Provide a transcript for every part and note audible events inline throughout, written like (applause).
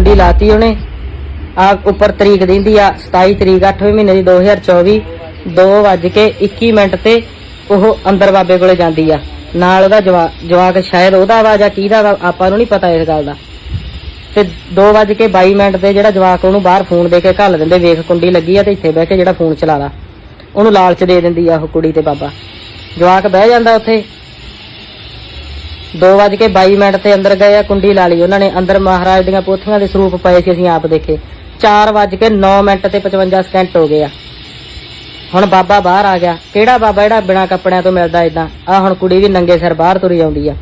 ਕੁੰਡੀ ਲਾਤੀ ਉਹਨੇ। ਆ ਉੱਪਰ ਤਰੀਕ ਦਿੰਦੀ ਆ 27 ਤਰੀਕ 8ਵੇਂ ਮਹੀਨੇ ਦੀ 2024 2 ਵੱਜ ਕੇ 21 ਮਿੰਟ ਤੇ ਉਹ ਅੰਦਰ ਬਾਬੇ ਕੋਲੇ ਜਾਂਦੀ ਆ। ਨਾਲ ਉਹਦਾ ਜਵਾਕ ਸ਼ਾਇਦ ਉਹਦਾ ਵਾ ਜਾਂ ਕਿਹਦਾ ਵਾ, ਆਪਾਂ ਨੂੰ ਨਹੀਂ ਪਤਾ ਇਸ ਗੱਲ ਦਾ। ਤੇ 2 ਵੱਜ ਕੇ 22 ਮਿੰਟ ਤੇ ਜਿਹੜਾ ਜਵਾਕ ਉਹਨੂੰ ਬਾਹਰ ਫੋਨ ਦੇ ਕੇ ਘੱਲ ਦਿੰਦੇ, ਵੇਖ ਕੁੰਡੀ ਲੱਗੀ ਆ ਤੇ ਇੱਥੇ ਬਹਿ ਕੇ ਜਿਹੜਾ ਫੋਨ ਚਲਾ ਲਾ। ਉਹਨੂੰ ਲਾਲਚ ਦੇ ਦਿੰਦੀ ਆ ਉਹ ਕੁੜੀ ਤੇ ਬਾਬਾ। ਜਵਾਕ ਬਹਿ ਜਾਂਦਾ ਉੱਥੇ। 2 ਵੱਜ ਕੇ 22 ਮਿੰਟ ਤੇ ਅੰਦਰ ਗਏ ਆ, ਕੁੰਡੀ ਲਾ ਲਈ ਉਹਨਾਂ ਨੇ। ਅੰਦਰ ਮਹਾਰਾਜ ਦੀਆਂ ਪੋਥੀਆਂ ਦੇ ਸਰੂਪ ਪਏ ਸੀ ਅਸੀਂ ਆਪ ਦੇਖੇ। 4 ਵੱਜ ਕੇ 9 ਮਿੰਟ ਤੇ 55 ਸਕਿੰਟ ਹੋ ਗਏ ਆ। ਹੁਣ ਬਾਬਾ ਬਾਹਰ ਆ ਗਿਆ। ਕਿਹੜਾ ਬਾਬਾ ਜਿਹੜਾ ਬਿਨਾ ਕੱਪੜਿਆਂ ਤੋਂ ਮਿਲਦਾ ਇਦਾਂ ਆ ਹੁਣ ਕੁੜੀ ਵੀ ਨੰਗੇ ਸਿਰ ਬਾਹਰ ਤੁਰੀ ਆਉਂਦੀ ਆ।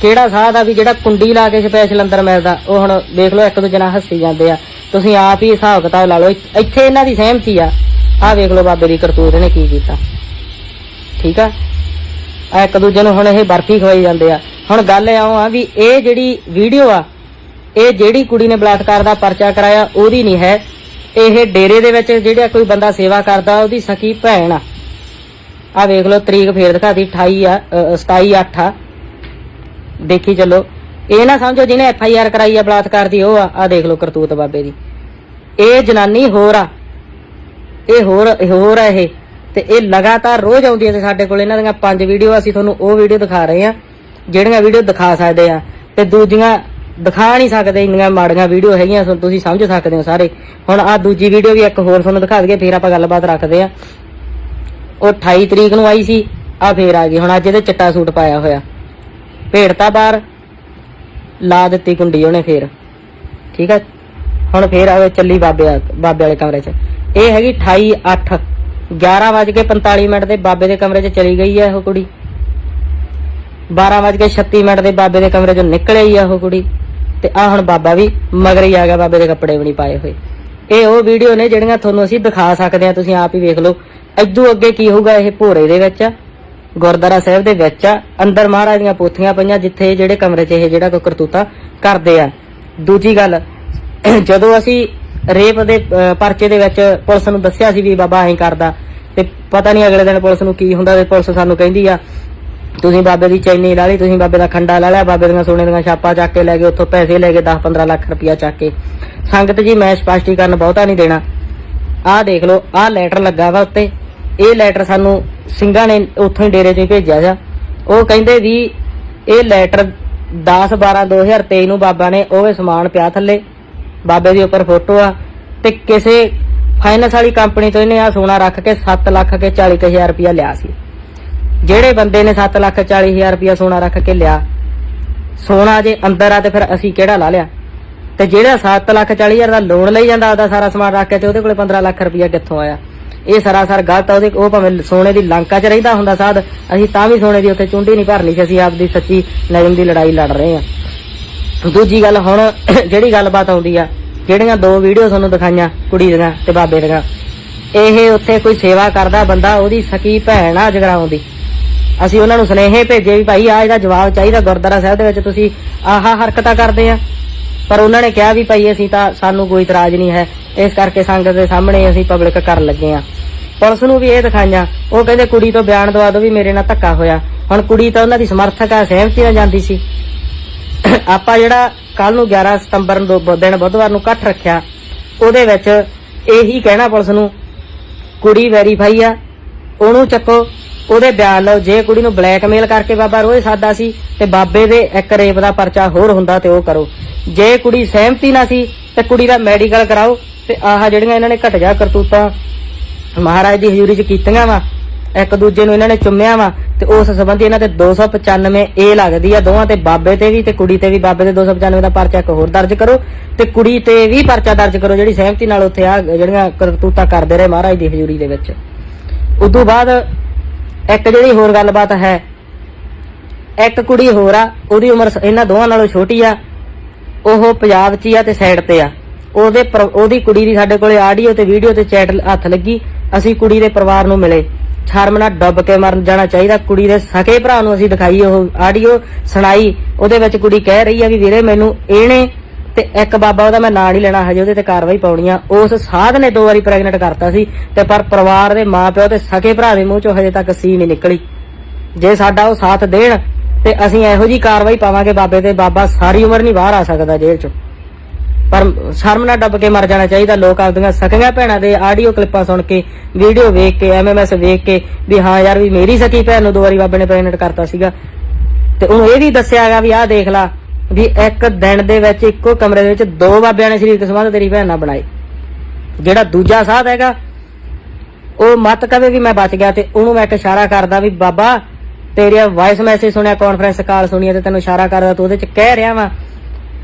ਕਿਹੜਾ ਸਾਧ ਆ ਵੀ ਜਿਹੜਾ ਕੁੰਡੀ ਲਾ ਕੇ ਸਪੈਸ਼ਲ ਅੰਦਰ ਮਿਲਦਾ, ਉਹ ਹੁਣ ਦੇਖ ਲਓ ਇੱਕ ਦੂਜੇ ਨਾਲ ਹੱਸੀ ਜਾਂਦੇ ਆ। ਤੁਸੀਂ ਆਪ ਹੀ ਹਿਸਾਬ ਕਿਤਾਬ ਲਾ ਲਓ। ਇੱਥੇ ਇਹਨਾਂ ਦੀ ਸਹਿਮਤੀ ਆ। ਆਹ ਵੇਖ ਲਓ ਬਾਬੇ ਦੀ ਕਰਤੂਤ ਨੇ ਕੀ ਕੀਤਾ। ਠੀਕ ਆ? ਆ ਇੱਕ ਦੂਜੇ ਨੂੰ ਹੁਣ ਇਹ ਬਰਫੀ ਖਵਾਈ ਜਾਂਦੇ ਆ। ਹੁਣ ਗੱਲ ਇਉਂ ਆ ਵੀ ਇਹ ਜਿਹੜੀ ਵੀਡੀਓ ਆ ਇਹ ਜਿਹੜੀ ਕੁੜੀ ਨੇ ਬਲਾਤਕਾਰ ਦਾ ਪਰਚਾ ਕਰਾਇਆ ਉਹਦੀ ਨਹੀਂ ਹੈ। ਇਹ ਡੇਰੇ ਦੇ ਵਿੱਚ ਜਿਹੜਾ ਕੋਈ ਬੰਦਾ ਸੇਵਾ ਕਰਦਾ ਉਹਦੀ ਸਕੀ ਭੈਣ ਆ। ਆ ਵੇਖ ਲਓ ਤਰੀਕ ਫੇਰ ਦਿਖਾਤੀ 28 ਆ ਅ, 27 8 ਆ। ਦੇਖੀ ਚੱਲੋ। ਇਹ ਨਾ ਸਮਝੋ ਜਿਹਨੇ ਐਫ ਆਈ ਆਰ ਕਰਾਈ ਆ ਬਲਾਤਕਾਰ ਦੀ ਉਹ ਆ ਆ ਦੇਖ ਲਓ ਕਰਤੂਤ ਬਾਬੇ ਦੀ। ਇਹ ਜਨਾਨੀ ਹੋਰ ਆ। ਇਹ ਹੋਰ ਹੋਰ ਆ ਇਹ। ਤੇ ਇਹ ਲਗਾਤਾਰ ਰੋਜ਼ ਆਉਂਦੀਆਂ ਹੈ ਤੇ ਸਾਡੇ ਕੋਲ। ਇਹਨਾਂ ਦੀਆਂ ਪੰਜ ਵੀਡੀਓ ਅਸੀਂ ਤੁਹਾਨੂੰ ਉਹ ਵੀਡੀਓ ਦਿਖਾ ਰਹੇ ਆ ਜਿਹੜੀਆਂ ਵੀਡੀਓ ਦਿਖਾ ਸਕਦੇ ਆ ਤੇ ਦੂਜੀਆਂ ਦਿਖਾ ਨਹੀਂ ਸਕਦੇ, ਇੰਨੀਆਂ ਮਾੜੀਆਂ ਵੀਡੀਓ ਹੈਗੀਆਂ, ਸੋ ਤੁਸੀਂ ਸਮਝ ਸਕਦੇ ਹੋ ਸਾਰੇ। ਹੁਣ ਆ ਦੂਜੀ ਵੀਡੀਓ ਵੀ ਇੱਕ ਹੋਰ ਤੁਹਾਨੂੰ ਦਿਖਾ ਦਈਏ, ਫੇਰ ਆਪਾਂ ਗੱਲਬਾਤ ਰੱਖਦੇ ਆ ਉਹ 28 ਤਰੀਕ ਨੂੰ ਆਈ ਸੀ ਆ ਫੇਰ ਆ ਗਈ। ਹੁਣ ਅੱਜ ਇਹਦੇ ਚਿੱਟਾ ਸੂਟ ਪਾਇਆ ਹੋਇਆ। ਭੇੜਤਾ ਬਾਹਰ, ਲਾ ਦਿੱਤੀ ਕੁੰਡੀ ਉਹਨੇ ਫੇਰ। ਠੀਕ ਆ? ਹੁਣ ਫੇਰ ਆਵੇ ਚੱਲੀ ਬਾਬੇ ਬਾਬੇ ਵਾਲੇ ਕਮਰੇ 'ਚ। ਇਹ ਹੈਗੀ 28 8 11:45 ਮਿੰਟ ਦੇ ਬਾਬੇ ਦੇ ਕਮਰੇ 'ਚ ਚਲੀ ਗਈ ਹੈ ਉਹ ਕੁੜੀ। 12:36 ਮਿੰਟ ਦੇ ਬਾਬੇ ਦੇ ਕਮਰੇ 'ਚੋਂ ਨਿਕਲੇ ਆਈ ਆ ਉਹ ਕੁੜੀ ਤੇ ਆ ਹੁਣ ਬਾਬਾ ਵੀ ਮਗਰ ਹੀ ਆ ਗਿਆ ਬਾਬੇ ਦੇ ਕੱਪੜੇ ਵੀ ਨਹੀਂ ਪਾਏ ਹੋਏ। ਇਹ ਉਹ ਵੀਡੀਓ ਨੇ ਜਿਹੜੀਆਂ ਤੁਹਾਨੂੰ ਅਸੀਂ ਦਿਖਾ ਸਕਦੇ ਆ ਤੁਸੀਂ ਆਪ ਹੀ ਵੇਖ ਲਓ। ਐਦੂ ਅੱਗੇ ਕੀ ਹੋਊਗਾ ਇਹ ਭੋਰੇ ਦੇ ਵਿੱਚ ਆ, ਗੁਰਦੁਆਰਾ ਸਾਹਿਬ ਦੇ ਵਿੱਚ ਆ ਅੰਦਰ ਮਹਾਰਾਜ ਦੀਆਂ ਪੋਥੀਆਂ ਪਈਆਂ ਜਿੱਥੇ ਜਿਹੜੇ ਕਮਰੇ 'ਚ ਇਹ ਜਿਹੜਾ ਕੋਈ ਕਰਤੂਤਾ ਕਰਦੇ ਆ। ਦੂਜੀ ਗੱਲ ਜਦੋਂ ਅਸੀਂ ਰੇਪ ਦੇ ਪਰਚੇ ਦੇ ਵਿੱਚ ਪੁਲਿਸ ਨੂੰ ਦੱਸਿਆ ਸੀ ਵੀ ਬਾਬਾ ਐਂ ਕਰਦਾ। ਤੇ ਪਤਾ ਨਹੀਂ ਅਗਲੇ ਦਿਨ ਪੁਲਿਸ ਨੂੰ ਕੀ ਹੁੰਦਾ ਤੇ ਪੁਲਿਸ ਸਾਨੂੰ ਕਹਿੰਦੀ ਆ, ਤੁਸੀਂ ਬਾਬੇ ਦੀ ਚੈਨੀ ਲਾ ਲਈ, ਤੁਸੀਂ ਬਾਬੇ ਦਾ ਖੰਡਾ ਲਾ ਲਿਆ, ਬਾਬੇ ਦੀਆਂ ਸੋਨੇ ਦੀਆਂ ਛਾਪਾਂ ਚੱਕ ਕੇ ਲੈ ਗਏ, ਉੱਥੋਂ ਪੈਸੇ ਲੈ ਗਏ 10-15 ਲੱਖ ਰੁਪਇਆ ਚੱਕ ਕੇ। ਸੰਗਤ ਜੀ, ਮੈਂ ਸਪਸ਼ਟੀਕਰਨ ਬਹੁਤਾ ਨਹੀਂ ਦੇਣਾ। ਆਹ ਦੇਖ ਲਓ, ਆਹ ਲੈਟਰ ਲੱਗਾ ਵਾ ਉੱਤੇ। ਇਹ ਲੈਟਰ ਸਾਨੂੰ ਸਿੰਘਾਂ ਨੇ ਉੱਥੋਂ ਹੀ ਡੇਰੇ 'ਚੋਂ ਭੇਜਿਆ ਜਾ ਉਹ ਕਹਿੰਦੇ ਵੀ ਇਹ ਲੈਟਰ 10 12 2023 ਨੂੰ ਬਾਬਾ ਨੇ ਉਹਵੇ ਸਮਾਨ ਪਿਆ ਥੱਲੇ। ਬਾਬੇ ਦੇ ਉੱਪਰ ਫੋਟੋ ਆ, ਤੇ ਕਿਸੇ ਫਾਈਨੈਂਸ ਵਾਲੀ ਕੰਪਨੀ ਤੋਂ ਇਹਨੇ ਆ ਸੋਨਾ ਰੱਖ ਕੇ 7 ਲੱਖ ਕੇ 40 ਹਜ਼ਾਰ ਰੁਪਇਆ ਲਿਆ ਸੀ। ਜਿਹੜੇ ਬੰਦੇ ਨੇ 7 ਲੱਖ 40 ਹਜ਼ਾਰ ਰੁਪਇਆ ਸੋਨਾ ਰੱਖ ਕੇ ਲਿਆ, ਸੋਨਾ ਜੇ ਅੰਦਰ ਆ ਤੇ ਫਿਰ ਅਸੀਂ ਕਿਹੜਾ ਲਾ ਲਿਆ? ਤੇ ਜਿਹੜਾ 7 ਲੱਖ 40 ਹਜ਼ਾਰ ਦਾ ਲੋਨ ਲਈ ਜਾਂਦਾ ਉਹਦਾ ਸਾਰਾ ਸਮਾਨ ਰੱਖ ਕੇ ਤੇ ਉਹਦੇ ਕੋਲੇ 15 ਲੱਖ ਰੁਪਇਆ ਕਿੱਥੋਂ ਆਇਆ? ਇਹ ਸਰਾਸਰ ਗਲਤ ਆ, ਉਹਦੇ ਉਹ ਭਾਵੇਂ ਸੋਨੇ ਦੀ ਲੰਕਾ 'ਚ ਰਹਿੰਦਾ ਹੁੰਦਾ ਸਾਧ, ਅਸੀਂ ਤਾਂ ਵੀ ਸੋਨੇ ਦੀ ਉੱਥੇ ਚੁੰਡੀ ਨਹੀਂ ਭਰਨੀ ਸੀ, ਅਸੀਂ ਆਪਦੀ ਸੱਚੀ ਨਜ਼ਮ ਦੀ ਲੜਾਈ ਲੜ ਰਹੇ ਹਾਂ। ਦੂਜੀ ਗੱਲ ਹੁਣ (coughs) ਜਿਹੜੀ ਗੱਲਬਾਤ ਆਉਂਦੀ ਆ, ਜਿਹੜੀਆਂ ਦੋ ਵੀਡੀਓ ਤੁਹਾਨੂੰ ਦਿਖਾਈਆਂ, ਕੁੜੀ ਦੀਆਂ ਤੇ ਬਾਬੇ ਦੀਆਂ, ਇਹ ਉੱਥੇ ਕੋਈ ਸੇਵਾ ਕਰਦਾ ਬੰਦਾ, ਉਹਦੀ ਸਕੀ ਭੈਣ ਆ ਜਗਰਾਉਂ ਦੀ। ਅਸੀਂ ਉਹਨਾਂ ਨੂੰ ਸੁਨੇਹੇ ਭੇਜੇ ਵੀ ਭਾਈ ਆ ਇਹਦਾ ਜਵਾਬ ਚਾਹੀਦਾ ਗੁਰਦੁਆਰਾ ਸਾਹਿਬ ਦੇ ਵਿੱਚ, ਤੁਸੀਂ ਆਹਾ ਹਰਕਤਾਂ ਕਰਦੇ ਆ। ਪਰ ਉਹਨਾਂ ਨੇ ਕਿਹਾ ਵੀ ਭਾਈ, ਅਸੀਂ ਤਾਂ ਸਾਨੂੰ ਕੋਈ ਇਤਰਾਜ਼ ਨਹੀਂ ਹੈ। ਇਸ ਕਰਕੇ ਸੰਗਤ ਦੇ ਸਾਹਮਣੇ ਅਸੀਂ ਪਬਲਿਕ ਕਰਨ ਲੱਗੇ ਆ। ਪੁਲਿਸ ਨੂੰ ਵੀ ਇਹ ਦਿਖਾਈਆਂ, ਉਹ ਕਹਿੰਦੇ ਕੁੜੀ ਤੋਂ ਬਿਆਨ ਦਵਾ ਦਿਓ ਵੀ ਮੇਰੇ ਨਾਲ ਧੱਕਾ ਹੋਇਆ। ਹੁਣ ਕੁੜੀ ਤਾਂ ਉਹਨਾਂ ਦੀ ਸਮਰਥਕ ਆ, ਸਹਿਮਤੀ ਨਾਲ ਜਾਂਦੀ ਸੀ। ਆਪਾਂ ਜਿਹੜਾ ਕੱਲ ਨੂੰ 11 ਸਤੰਬਰ ਨੂੰ ਦਿਨ ਬੁੱਧਵਾਰ ਨੂੰ ਇਕੱਠ ਰੱਖਿਆ, ਉਹਦੇ ਵਿੱਚ ਇਹੀ ਕਹਿਣਾ ਪੁਲਿਸ ਨੂੰ, ਕੁੜੀ ਵੈਰੀਫਾਈ ਆ, ਉਹਨੂੰ ਚੱਕੋ, ਉਹਦੇ ਬਿਆਨ ਲਓ, ਜੇ ਕੁੜੀ ਨੂੰ ਬਲੈਕਮੇਲ ਕਰਕੇ ਬਾਬਾ ਰੋਜ਼ ਸਾਦਾ ਸੀ ਤੇ ਬਾਬੇ ਦੇ ਇੱਕ ਰੇਪ ਦਾ ਪਰਚਾ ਹੋਰ ਹੁੰਦਾ ਤੇ ਉਹ ਕਰੋ। ਜੇ ਕੁੜੀ ਸਹਿਮਤੀ ਨਾ ਸੀ ਤੇ ਕੁੜੀ ਦਾ ਮੈਡੀਕਲ ਕਰਾਓ ਤੇ ਆਹ ਜਿਹੜੀਆਂ ਇਹਨਾਂ ਨੇ ਘਟਜਾ ਕਰਤੂਤਾਂ ਮਹਾਰਾਜ ਦੀ ਹਜ਼ੂਰੀ 'ਚ ਕੀਤੀਆਂ ਵਾ ਇੱਕ ਦੂਜੇ ਨੂੰ ਇਹਨਾਂ ਨੇ ਚੁੰਮਿਆ ਵਾ, ਤੇ ਉਸ ਸੰਬੰਧੀ ਇਹਨਾਂ ਤੇ 295 ਏ ਲੱਗਦੀ ਆ ਦੋਵਾਂ ਤੇ ਬਾਬੇ ਤੇ ਵੀ ਤੇ ਕੁੜੀ ਤੇ ਵੀ। ਬਾਬੇ ਦੇ 295 ਦਾ ਪਰਚਾ ਇੱਕ ਹੋਰ ਦਰਜ ਕਰੋ, ਤੇ ਕੁੜੀ ਤੇ ਵੀ ਪਰਚਾ ਦਰਜ ਕਰੋ ਜਿਹੜੀ ਸਹਿਮਤੀ ਨਾਲ ਉੱਥੇ ਆ ਜਿਹੜੀਆਂ ਕਰਤੂਤਾਂ ਕਰਦੇ ਰਹੇ ਮਹਾਰਾਜ ਦੀ ਹਜ਼ੂਰੀ ਦੇ ਵਿੱਚ। ਉਦੋਂ ਬਾਅਦ ਇੱਕ ਜਿਹੜੀ ਹੋਰ ਗੱਲਬਾਤ ਹੈ, ਇੱਕ ਕੁੜੀ ਹੋਰ ਆ, ਉਹਦੀ ਉਮਰ ਇਹਨਾਂ ਦੋਵਾਂ ਨਾਲੋਂ ਛੋਟੀ ਆ, ਉਹ ਪੰਜਾਬ 'ਚ ਆ ਤੇ ਸਾਈਡ ਤੇ ਆ। ਉਹਦੇ ਉਹਦੀ ਕੁੜੀ ਦੀ ਸਾਡੇ ਕੋਲੇ ਆਡੀਓ ਤੇ ਵੀਡੀਓ ਤੇ ਚੈਟ ਹੱਥ ਲੱਗੀ, ਅਸੀਂ ਕੁੜੀ ਦੇ ਪਰਿਵਾਰ ਨੂੰ ਮਿਲੇ। ਸ਼ਰਮ ਨਾਲ ਡੁੱਬ ਕੇ ਮਰਨ ਜਾਣਾ ਚਾਹੀਦਾ। ਕੁੜੀ ਦੇ ਸਕੇ ਭਰਾ ਨੂੰ ਅਸੀਂ ਦਿਖਾਈ, ਉਹ ਆਡੀਓ ਸੁਣਾਈ। ਉਹਦੇ ਵਿੱਚ ਕੁੜੀ ਕਹਿ ਰਹੀ ਆ ਵੀ ਵੀਰੇ ਮੈਨੂੰ ਇਹਨੇ ਤੇ ਇੱਕ ਬਾਬਾ ਉਹਦਾ ਮੈਂ ਨਾਂ ਨਹੀਂ ਲੈਣਾ, ਹਜੇ ਉਹਦੇ ਤੇ ਕਾਰਵਾਈ ਪਾਉਣੀ ਆ। ਉਸ ਸਾਧ ਨੇ ਦੋ ਵਾਰੀ ਪ੍ਰੈਗਨੈਂਟ ਕਰਤਾ ਸੀ ਤੇ ਪਰ ਪਰਿਵਾਰ ਦੇ ਮਾਪਿਓ ਤੇ ਸਕੇ ਭਰਾ ਦੇ ਮੂੰਹ ਚੋਂ ਹਜੇ ਤੱਕ ਸੀ ਨਹੀਂ ਨਿਕਲੀ। ਜੇ ਸਾਡਾ ਉਹ ਸਾਥ ਦੇਣ ਤੇ ਅਸੀਂ ਇਹੋ ਜੀ ਕਾਰਵਾਈ ਪਾਵਾਂਗੇ ਬਾਬੇ ਤੇ, ਬਾਬਾ ਸਾਰੀ ਉਮਰ ਨਹੀਂ ਬਾਹਰ ਆ ਸਕਦਾ ਜੇਲ੍ਹ ਚੋਂ। ਪਰ ਸ਼ਰਮ ਨਾਲ ਡੱਬ ਕੇ ਮਰ ਜਾਣਾ ਚਾਹੀਦਾ। ਲੋਕ ਆਪਦੀਆਂ ਸਕੀਆਂ ਭੈਣਾਂ ਦੇ ਆਡੀਓ ਕਲਿੱਪਾਂ ਸੁਣ ਕੇ, ਵੀਡੀਓ ਵੇਖ ਕੇ ਐਮਐਮਐਸ ਵੇਖ ਕੇ ਵੀ ਹਾਂ ਯਾਰ ਵੀ ਮੇਰੀ ਸਕੀ ਭੈਣ ਨੂੰ ਦੋ ਵਾਰੀ ਬਾਬੇ ਨੇ ਪ੍ਰੈਗਨੈਂਟ ਕਰਤਾ ਸੀਗਾ। ਤੇ ਉਹਨੂੰ ਇਹ ਵੀ ਦੱਸਿਆਗਾ ਵੀ ਆਹ ਦੇਖ ਲਾ ਵੀ ਇੱਕ ਦਿਨ ਦੇ ਵਿੱਚ ਇੱਕੋ ਕਮਰੇ ਦੇ ਵਿੱਚ ਦੋ ਬਾਬਿਆਂ ਨੇ ਸਰੀਰਕ ਸੰਬੰਧ ਤੇਰੀ ਭੈਣ ਨਾਲ ਬਣਾਏ। ਜਿਹੜਾ ਦੂਜਾ ਸਾਧ ਹੈਗਾ, ਉਹ ਮਤ ਕਵੇ ਵੀ ਮੈਂ ਬਚ ਗਿਆ ਤੇ ਉਹਨੂੰ ਮੈਂ ਇੱਕ ਇਸ਼ਾਰਾ ਕਰਦਾ ਵੀ ਬਾਬਾ ਤੇਰੀ ਵਾਇਸ ਮੈਸੇਜ ਸੁਣਿਆ ਕਾਨਫਰੰਸ ਕਾਲ ਸੁਣੀ ਤੇ ਤੈਨੂੰ ਇਸ਼ਾਰਾ ਕਰਦਾ, ਤੂੰ ਉਹਦੇ ਚ ਕਹਿ ਰਿਹਾ ਵਾ।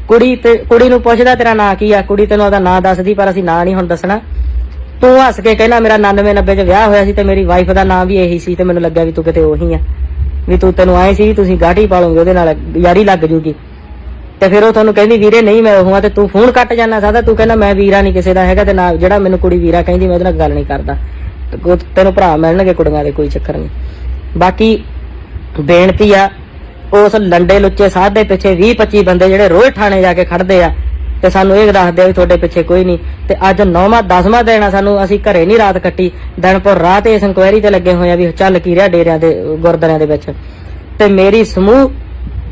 ਕੁੜੀ ਤੇ ਕੁੜੀ ਨੂੰ ਪੁੱਛਦਾ ਤੇਰਾ ਨਾਂ ਕੀ ਆ? ਕੁੜੀ ਤੈਨੂੰ ਉਹਦਾ ਨਾਂ ਦੱਸਦੀ, ਪਰ ਅਸੀਂ ਨਾਂ ਨਹੀਂ ਹੁਣ ਦੱਸਣਾ। ਤੂੰ ਹੱਸ ਕੇ ਕਹਿਣਾ, ਮੇਰਾ 99 90 ਚ ਵਿਆਹ ਹੋਇਆ ਸੀ ਤੇ ਮੇਰੀ ਵਾਈਫ ਦਾ ਨਾਂ ਵੀ ਇਹੀ ਸੀ ਤੇ ਮੈਨੂੰ ਲੱਗਿਆ ਵੀ ਤੂੰ ਕਿਤੇ ਉਹੀ ਆ। ਵੀ ਤੂੰ ਤੈਨੂੰ ਆਏ ਸੀ ਤੁਸੀਂ ਗਾਠੀ ਪਾਲੋਗੇ, ਉਹਦੇ ਨਾਲ ਯਾਰੀ ਲੱਗ ਜੂਗੀ। ਤੇ ਫਿਰ ਉਹ ਤੁਹਾਨੂੰ ਕਹਿੰਦੀ, ਵੀਰੇ, ਨਹੀਂ, ਮੈਂ ਉਹ ਆ ਤੇ ਤੂੰ ਫੋਨ ਕੱਟ ਜਾਣਾ ਸਾਦਾ। ਤੂੰ ਕਹਿੰਦਾ, ਮੈਂ ਵੀਰਾ ਨਹੀਂ ਕਿਸੇ ਦਾ ਹੈਗਾ ਤੇ ਨਾ ਜਿਹੜਾ ਮੈਨੂੰ ਕੁੜੀ ਵੀਰਾ ਕਹਿੰਦੀ, ਮੈਂ ਉਹਦੇ ਨਾਲ ਗੱਲ ਨਹੀਂ ਕਰਦਾ। ਤੇ ਤੈਨੂੰ ਭਰਾ ਮਿਲਣਗੇ ਕੁੜੀਆਂ ਦੇ, ਕੋਈ ਚੱਕਰ ਨਹੀਂ। ਬਾਕੀ ਬੇਨਤੀ ਆ ਉਸ ਲੰਡੇ ਲੁੱਚੇ ਸਾਧ ਦੇ ਪਿੱਛੇ 20 25 ਬੰਦੇ ਜਿਹੜੇ ਰੋਜ਼ ਥਾਣੇ ਜਾ ਕੇ ਖੜਦੇ ਆ ਤੇ ਸਾਨੂੰ ਇਹ ਦੱਸਦੇ ਆ ਵੀ ਤੁਹਾਡੇ ਪਿੱਛੇ ਕੋਈ ਨਹੀਂ। ਤੇ ਅੱਜ ਨੌਵਾਂ, ਦਸਵਾਂ ਦਿਨ ਆ ਸਾਨੂੰ, ਅਸੀਂ ਘਰੇ ਨਹੀਂ ਰਾਤ ਕੱਟੀ। ਦਿਨਪੁਰ ਰਾਤ ਇਸ ਇਨਕੁਆਇਰੀ ਤੇ ਲੱਗੇ ਹੋਏ ਆ ਵੀ ਚੱਲ ਕੀ ਰਿਹਾ ਡੇਰਿਆਂ ਦੇ ਗੁਰਦੁਆਰਿਆਂ ਦੇ ਵਿੱਚ। ਤੇ ਮੇਰੀ ਸਮੂਹ,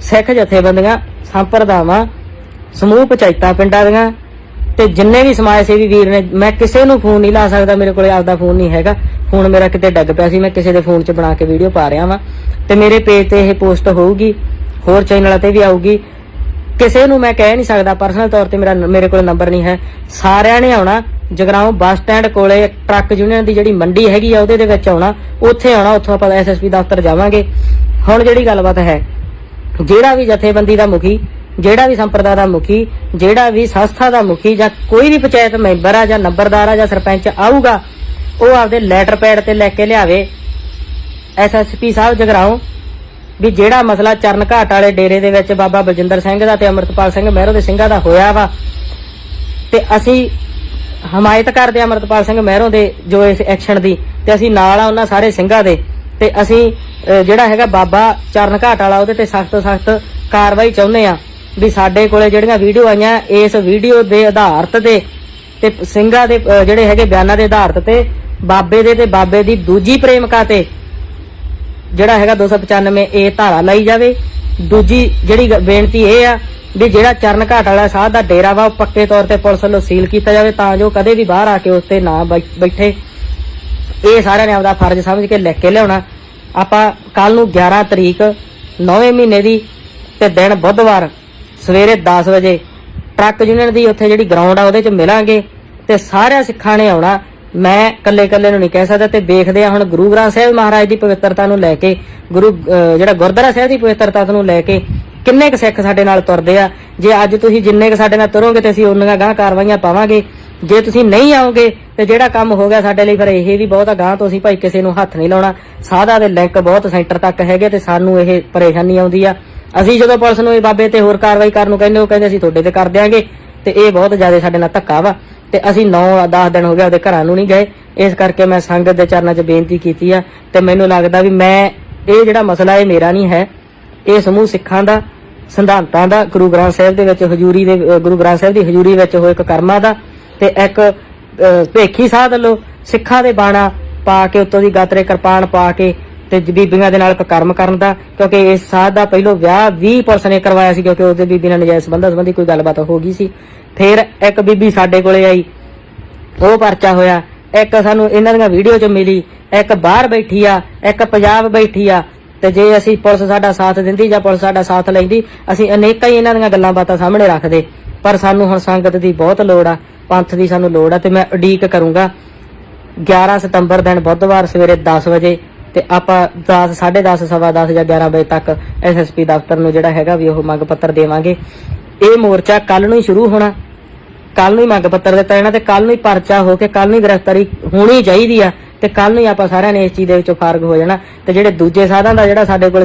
ਸਿੱਖ ਜਥੇਬੰਦੀਆਂ, ਸੰਪਰਦਾਵਾਂ, ਸਮੂਹ ਪੰਚਾਇਤਾਂ ਪਿੰਡਾਂ ਦੀਆਂ, ਤੇ ਜਿੰਨੇ ਵੀ ਸਮਾਜ ਸੇਵੀ ਵੀਰ ਨੇ, ਮੈਂ ਕਿਸੇ ਨੂੰ ਫੋਨ ਨਹੀਂ ਲਾ ਸਕਦਾ, ਮੇਰੇ ਕੋਲੇ ਆਪਦਾ ਫੋਨ ਨਹੀਂ ਹੈਗਾ। ਫੋਨ ਮੇਰਾ ਕਿਤੇ ਡੱਗ ਪਿਆ ਸੀ, ਮੈਂ ਕਿਸੇ ਦੇ ਫੋਨ 'ਚ ਬਣਾ ਕੇ ਵੀਡੀਓ ਪਾ ਰਿਹਾ ਵਾਂ। ਤੇ ਮੇਰੇ ਪੇਜ ਤੇ ਇਹ ਪੋਸਟ ਹੋਊਗੀ, ਹੋਰ ਚੈਨਲਾਂ ਤੇ ਵੀ ਆਊਗੀ। ਕਿਸੇ ਨੂੰ ਮੈਂ ਕਹਿ ਨਹੀਂ ਸਕਦਾ ਪਰਸਨਲ ਤੌਰ ਤੇ ਮੇਰਾ ਮੇਰੇ ਕੋਲ ਨੰਬਰ ਨਹੀਂ ਹੈ। ਸਾਰਿਆਂ ਨੇ ਆਉਣਾ, ਜਗਰਾਉਂ ਬੱਸ ਸਟੈਂਡ ਕੋਲੇ ਟਰੱਕ ਯੂਨੀਅਨ ਦੀ ਜਿਹੜੀ ਮੰਡੀ ਹੈਗੀ ਆ, ਉਹਦੇ ਦੇ ਵਿੱਚ ਆਉਣਾ। ਉੱਥੇ ਆਉਣਾ, ਉੱਥੋਂ ਆਪਾਂ ਐਸਐਸਪੀ ਦਫ਼ਤਰ ਜਾਵਾਂਗੇ। ਹੁਣ ਜਿਹੜੀ ਗੱਲਬਾਤ ਹੈ, ਜਿਹੜਾ ਵੀ ਜਥੇਬੰਦੀ ਦਾ ਮੁਖੀ, ਜਿਹੜਾ ਵੀ ਸੰਪਰਦਾ ਦਾ ਮੁਖੀ, ਜਿਹੜਾ ਵੀ ਸੰਸਥਾ ਦਾ ਮੁਖੀ ਜਾਂ ਕੋਈ ਵੀ ਪੰਚਾਇਤ ਮੈਂਬਰ ਆ ਜਾਂ ਨੰਬਰਦਾਰ ਆ ਜਾਂ ਸਰਪੰਚ ਆਊਗਾ ਉਹ ਆਪਦੇ ਲੈਟਰ ਪੈਡ ਤੇ ਲੈ ਕੇ ਲਿਆਵੇ। ਐਸਐਸਪੀ ਸਾਹਿਬ ਜਗਰਾਉਂ, ਵੀ ਜਿਹੜਾ ਮਸਲਾ ਚਰਨ ਘਾਟ ਵਾਲੇ ਡੇਰੇ ਦੇ ਵਿੱਚ ਬਾਬਾ ਬਲਜਿੰਦਰ ਸਿੰਘ ਦਾ ਤੇ ਅਮਰਤਪਾਲ ਸਿੰਘ ਮਹਿਰੋ ਦੇ ਸਿੰਘਾਂ ਦਾ ਹੋਇਆ ਵਾ, ਤੇ ਅਸੀਂ ਹਮਾਇਤ ਕਰਦੇ ਅਮਰਤਪਾਲ ਸਿੰਘ ਮਹਿਰੋਂ ਦੇ ਜੋ ਇਸ ਐਕਸ਼ਨ ਦੀ, ਤੇ ਅਸੀਂ ਨਾਲ ਆ ਉਹਨਾਂ ਸਾਰੇ ਸਿੰਘਾਂ ਦੇ, ਤੇ ਅਸੀਂ ਜਿਹੜਾ ਹੈਗਾ ਬਾਬਾ ਚਰਨ ਘਾਟ ਵਾਲਾ ਉਹਦੇ ਤੇ ਸਖਤ ਸਖਤ ਕਾਰਵਾਈ ਚਾਹੁੰਦੇ ਆ ਵੀ ਸਾਡੇ ਕੋਲੇ ਜਿਹੜੀਆਂ ਵੀਡੀਓ ਆਈਆਂ, ਇਸ ਵੀਡੀਓ ਦੇ ਆਧਾਰਤ ਤੇ ਤੇ ਸਿੰਘਾਂ ਦੇ ਜਿਹੜੇ ਹੈਗੇ ਬਿਆਨਾਂ ਦੇ ਆਧਾਰਤ ਤੇ ਬਾਬੇ ਦੇ ਤੇ ਬਾਬੇ ਦੀ ਦੂਜੀ ਪ੍ਰੇਮਿਕਾ ਤੇ ਜਿਹੜਾ ਹੈਗਾ 295 ਇਹ ਧਾਰਾ ਲਾਈ ਜਾਵੇ। ਦੂਜੀ ਜਿਹੜੀ ਬੇਨਤੀ ਇਹ ਆ ਵੀ ਜਿਹੜਾ ਚਰਨ ਘਾਟ ਵਾਲਾ ਸਾਧ ਦਾ ਡੇਰਾ ਵਾ, ਉਹ ਪੱਕੇ ਤੌਰ ਤੇ ਪੁਲਿਸ ਵੱਲੋਂ ਸੀਲ ਕੀਤਾ ਜਾਵੇ ਤਾਂ ਜੋ ਕਦੇ ਵੀ ਬਾਹਰ ਆ ਕੇ ਉੱਤੇ ਨਾ ਬੈਠੇ। ਇਹ ਸਾਰਿਆਂ ਨੇ ਆਪਦਾ ਫਰਜ਼ ਸਮਝ ਕੇ ਲਿਖ ਕੇ ਲਿਆਉਣਾ। ਆਪਾਂ ਕੱਲ ਨੂੰ 11 ਤਰੀਕ 9ਵੇਂ ਮਹੀਨੇ ਦੀ ਤੇ ਦਿਨ ਬੁੱਧਵਾਰ, ਸਵੇਰੇ 10 ਵਜੇ, ਟਰੱਕ ਯੂਨੀਅਨ ਦੀ ਉੱਥੇ ਜਿਹੜੀ ਗਰਾਊਂਡ ਆ, ਉਹਦੇ 'ਚ ਮਿਲਾਂਗੇ ਤੇ ਸਾਰਿਆਂ ਸਿੱਖਾਂ ਨੇ ਆਉਣਾ। ਮੈਂ ਕੱਲੇ ਕੱਲੇ ਨੂੰ ਨਹੀਂ ਕਹਿ ਸਕਦਾ ਤੇ ਵੇਖਦੇ ਆ ਹੁਣ ਗੁਰੂ ਗ੍ਰੰਥ ਸਾਹਿਬ ਮਹਾਰਾਜ ਦੀ ਪਵਿੱਤਰਤਾ ਨੂੰ ਲੈ ਕੇ, ਗੁਰੂ ਜਿਹੜਾ ਗੁਰਦੁਆਰਾ ਸਾਹਿਬ ਦੀ ਪਵਿੱਤਰਤਾ ਨੂੰ ਲੈ ਕੇ ਕਿੰਨੇ ਕੁ ਸਿੱਖ ਸਾਡੇ ਨਾਲ ਤੁਰਦੇ ਆ। ਜੇ ਅੱਜ ਤੁਸੀਂ ਜਿੰਨੇ ਕੁ ਸਾਡੇ ਨਾਲ ਤੁਰੋਗੇ ਤੇ ਅਸੀਂ ਉਨੀਆਂ ਗਾਂ ਕਾਰਵਾਈਆਂ ਪਾਵਾਂਗੇ। ਜੇ ਤੁਸੀਂ ਨਹੀਂ ਆਓਗੇ ਤੇ ਜਿਹੜਾ ਕੰਮ ਹੋ ਗਿਆ ਸਾਡੇ ਲਈ ਫਿਰ ਇਹ ਵੀ ਬਹੁਤ ਆ ਗਾਂ ਤੋਂ ਅਸੀਂ ਭਾਈ ਕਿਸੇ ਨੂੰ ਹੱਥ ਨਹੀਂ ਲਾਉਣਾ। ਸਾਦਾ ਦੇ ਲਿੰਕ ਬਹੁਤ ਸੈਂਟਰ ਤੱਕ ਹੈਗੇ ਤੇ ਸਾਨੂੰ ਇਹ ਪਰੇਸ਼ਾਨੀ ਆਉਂਦੀ ਆ। ਅਸੀਂ ਜਦੋਂ ਪੁਲਿਸ ਨੂੰ ਇਹ ਬਾਬੇ ਤੇ ਹੋਰ ਕਾਰਵਾਈ ਕਰਨ ਨੂੰ ਕਹਿੰਦੇ, ਉਹ ਕਹਿੰਦੇ ਅਸੀਂ ਤੁਹਾਡੇ ਤੇ ਕਰ ਦਿਆਂਗੇ। ਤੇ ਇਹ ਬਹੁਤ ਜ਼ਿਆਦਾ ਸਾਡੇ ਨਾਲ ਧੱਕਾ ਵਾ। ਤੇ ਅਸੀਂ 9-10 ਦਿਨ ਹੋ ਗਏ ਉਹਦੇ ਘਰਾਂ ਨੂੰ ਨਹੀਂ ਗਏ। ਇਸ ਕਰਕੇ ਮੈਂ ਸੰਗਤ ਦੇ ਚਰਨਾਂ 'ਚ ਬੇਨਤੀ ਕੀਤੀ ਆ ਤੇ ਮੈਨੂੰ ਲੱਗਦਾ ਵੀ ਮੈਂ, ਇਹ ਜਿਹੜਾ ਮਸਲਾ ਇਹ ਮੇਰਾ ਨਹੀਂ ਹੈ। ਇਹ ਸਮੂਹ ਸਿੱਖਾਂ ਦਾ, ਸਿਧਾਂਤਾਂ ਦਾ, ਗੁਰੂ ਗ੍ਰੰਥ ਸਾਹਿਬ ਦੇ ਵਿੱਚ ਹਜ਼ੂਰੀ ਦੇ ਗੁਰੂ ਗ੍ਰੰਥ ਸਾਹਿਬ ਦੀ ਹਜ਼ੂਰੀ ਵਿੱਚ ਹੋਏ ਇੱਕ ਕਰਮਾ ਦਾ ਤੇ ਇੱਕ ਭੇਖੀ ਸਾਧ ਵੱਲੋਂ ਸਿੱਖਾਂ ਦੇ ਬਾਣਾ ਪਾ ਕੇ, ਉੱਤੋਂ ਦੀ ਗਾਤਰੇ ਕਿਰਪਾਨ ਪਾ ਕੇ ਤੇ ਬੀਬੀਆਂ ਦੇ ਨਾਲ ਕਰਮ ਕਰਨ ਦਾ, ਕਿਉਂਕਿ ਇਸ ਸਾਧ ਦਾ ਪਹਿਲੋਂ ਵਿਆਹ ਵੀ ਪੁਲਿਸ ਨੇ ਕਰਵਾਇਆ ਸੀ, ਕਿਉਂਕਿ ਉਹਦੇ ਬੀਬੀ ਨਾਲ ਨਜਾਇਜ਼ ਸੰਬੰਧਾਂ ਸੰਬੰਧੀ ਕੋਈ ਗੱਲਬਾਤ ਹੋ ਗਈ ਸੀ। ਫਿਰ ਇੱਕ ਬੀਬੀ ਸਾਡੇ ਕੋਲੇ ਆਈ, ਉਹ ਪਰਚਾ ਹੋਇਆ, ਇੱਕ ਸਾਨੂੰ ਇਹਨਾਂ ਦੀਆਂ ਵੀਡੀਓ 'ਚ ਮਿਲੀ, ਇੱਕ ਬਾਹਰ ਬੈਠੀ ਆ, ਇੱਕ ਪੰਜਾਬ ਬੈਠੀ ਆ, ਤੇ ਜੇ ਅਸੀਂ ਪੁਲਿਸ ਸਾਡਾ ਸਾਥ ਦਿੰਦੀ ਜਾਂ ਪੁਲਿਸ ਸਾਡਾ ਸਾਥ ਲੈਂਦੀ, ਅਸੀਂ ਅਨੇਕਾਂ ਹੀ ਇਹਨਾਂ ਦੀਆਂ ਗੱਲਾਂ ਬਾਤਾਂ ਸਾਹਮਣੇ ਰੱਖਦੇ। ਪਰ ਸਾਨੂੰ ਹੁਣ ਸੰਗਤ ਦੀ ਬਹੁਤ ਲੋੜ ਆ, ਪੰਥ ਦੀ ਸਾਨੂੰ ਲੋੜ ਆ, ਤੇ ਮੈਂ ਉਡੀਕ ਕਰੂੰਗਾ 11 ਸਤੰਬਰ ਦਿਨ ਬੁੱਧਵਾਰ ਸਵੇਰੇ 10 ਵਜੇ ਤੇ ਆਪਾਂ 10 10:30 ਸਵਾ 10 ਜਾਂ 11 ਵਜੇ ਤੱਕ ਐਸਐਸਪੀ ਦਫ਼ਤਰ ਨੂੰ ਜਿਹੜਾ ਹੈਗਾ ਵੀ ਉਹ ਮੰਗ ਪੱਤਰ ਦੇਵਾਂਗੇ। ਇਹ ਮੋਰਚਾ ਕੱਲ ਨੂੰ ਹੀ ਸ਼ੁਰੂ ਹੋਣਾ। ਕੱਲ ਨੂੰ ਹੀ ਮੰਗ ਪੱਤਰ ਦਿੱਤਾ ਜਾਣਾ ਤੇ ਕੱਲ ਨੂੰ ਹੀ ਪਰਚਾ ਹੋ ਕੇ ਕੱਲ ਨੂੰ ਹੀ ਗ੍ਰਿਫਤਾਰੀ ਹੋਣੀ ਚਾਹੀਦੀ ਆ ਤੇ ਕੱਲ ਨੂੰ ਹੀ ਆਪਾਂ ਸਾਰਿਆਂ ਨੇ ਇਸ ਚੀਜ਼ ਦੇ ਵਿੱਚੋਂ ਫਾਰਗ ਹੋ ਜਾਣਾ ਤੇ ਜਿਹੜੇ ਦੂਜੇ ਸਾਧਾਂ ਦਾ ਜਿਹੜਾ ਸਾਡੇ ਕੋਲ